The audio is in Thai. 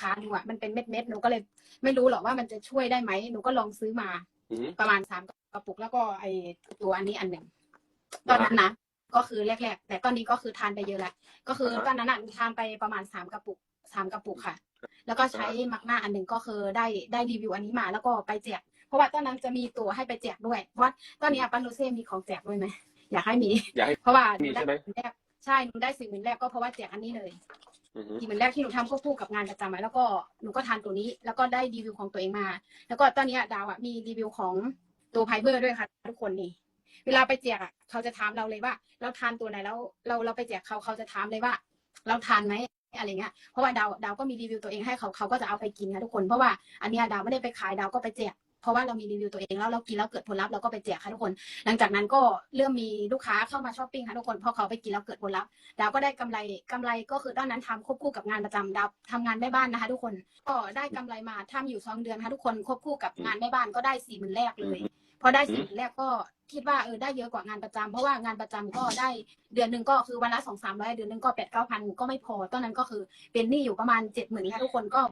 ค้าดูอะมันเป็นเม็ดเม็ดๆหนูก็เลย ไม่รู้หรอกว่ามันจะช่วยได้ไหมหนูก็ลองซื้อมา อืมประมาณสามกระปุกแล้วก็ไอตัวอันนี้อันหนึ่งตอนนั้นนะก็คือแรกๆ แต่ตอนนี้ก็คือทานไปเยอะแล้วก็คือตอนนั้นน่ะทานไปประมาณสามกระปุกสามกระปุกค่ะ แล้วก็ใช้มักหน้าอันหนึ่งก็คือได้ได้รีวิวอันนี้มาแล้วก็ไปแจก เพราะว่าตอนนั้นจะมีตัวให้ไปแจกด้วยเพราะว่าตอนนี้ปันโรเซ่มีของแจกด้วยไหมอยากให้มี อยากให้ เพราะว่ามีใช่ไหมแรกใช่หนูได้สิ่งหมื่นแรกก็เพราะว่าแจกอันนี้เลยอือฮึ ทีเหมือนแรกที่หนูทำควบคู่กับงานประจำไว้แล้วก็หนูก็ทานตัวนี้ แล้วก็ได้รีวิวของตัวเองมา แล้วก็ตอนนี้ดาวอะมีรีวิวของตัวไพเบอร์ด้วยค่ะ ทุกคนนี่ เวลาไปแจกอะเขาจะถามเราเลยว่า เราทานตัวไหนแล้วเราเราไปแจกเขาเขาจะถามเลยว่า เราทานไหมอะไรเงี้ยเพราะว่าดาวดาวก็มีรีวิวตัวเองให้เขาเขาก็จะเอาไปกินค่ะทุกคนเพราะว่าอันเนี้ยดาวไม่ได้ไปขายดาวก็ไปแจก เพราะว่าเรามีรีวิวตัวเองแล้วเรากินแล้วเกิดผลลัพธ์เราก็ไปแจกค่ะทุกคน หลังจากนั้นก็เริ่มมีลูกค้าเข้ามาช้อปปิ้งค่ะทุกคนพอเขาไปกินแล้วเกิดผลลัพธ์ดาวก็ได้กำไรกำไรก็คือตอนนั้นทำควบคู่กับงานประจำดาวทำงานแม่บ้านนะคะ ทุกคนก็ได้กำไรมาทำอยู่สองเดือนค่ะทุกคนควบคู่กับงานแม่บ้านก็ได้สี่หมื่นแรกเลยพอได้สี่หมื่นแรกก็คิดว่าเออได้เยอะกว่างานประจำเพราะว่างานประจำก็ได้เดือนหนึ่งก็คือวันละสองสามร้อยเดือนหนึ่งก็แปดเก้าพันก็ไม่พอตอนนั้นก็คือเป็นหนี้อยู่ประมาณเจ็ดหมื่นค่ะทุกคนก็